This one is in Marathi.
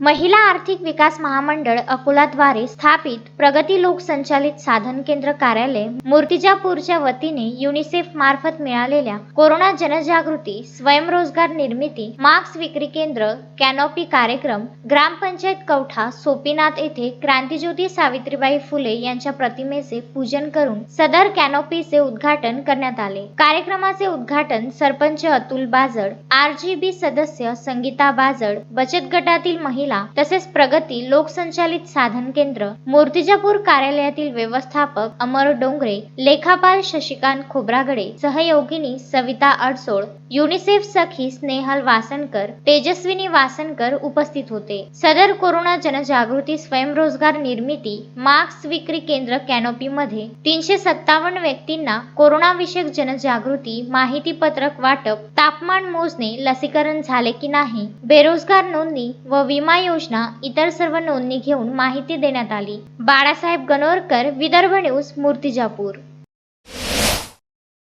महिला आर्थिक विकास महामंडळ अकोलाद्वारे स्थापित प्रगती लोकसंचालित साधन केंद्र कार्यालय मूर्तिजापूरच्या वतीने युनिसेफ मार्फत मिळालेल्या कोरोना जनजागृती स्वयंरोजगार निर्मिती मास्क विक्री केंद्र कॅनॉपी कार्यक्रम ग्रामपंचायत कवठा सोपीनाथ येथे क्रांतीज्योती सावित्रीबाई फुले यांच्या प्रतिमेचे पूजन करून सदर कॅनॉपीचे उद्घाटन करण्यात आले. कार्यक्रमाचे उद्घाटन sarpanch Atul Bajad R G B सदस्य संगीता बाजड बचत गटातील महिला तसेच प्रगती लोकसंचालित साधन केंद्र मूर्तिजापूर कार्यालयातील व्यवस्थापक अमर डोंगरे लेखापाल शशिकांत खोब्रागडे सहयोगिनी सविता अडसोळ युनिसेफ सखी स्नेहल वासनकर तेजस्विनी वासनकर उपस्थित होते. सदर कोरोना जनजागृती स्वयंरोजगार निर्मिती मास्क विक्री केंद्र कॅनोपी मध्ये तीनशे सत्तावन्न व्यक्तींना कोरोना विषयक जनजागृती माहिती पत्रक वाटप तापमान मोजणे लसीकरण झाले की नाही बेरोजगार नोंदणी व विमा योजना इतर सर्व नोंदणी घेऊन माहिती देण्यात आली. बाळासाहेब गणोरकर विदर्भ न्यूज मूर्तिजापूर.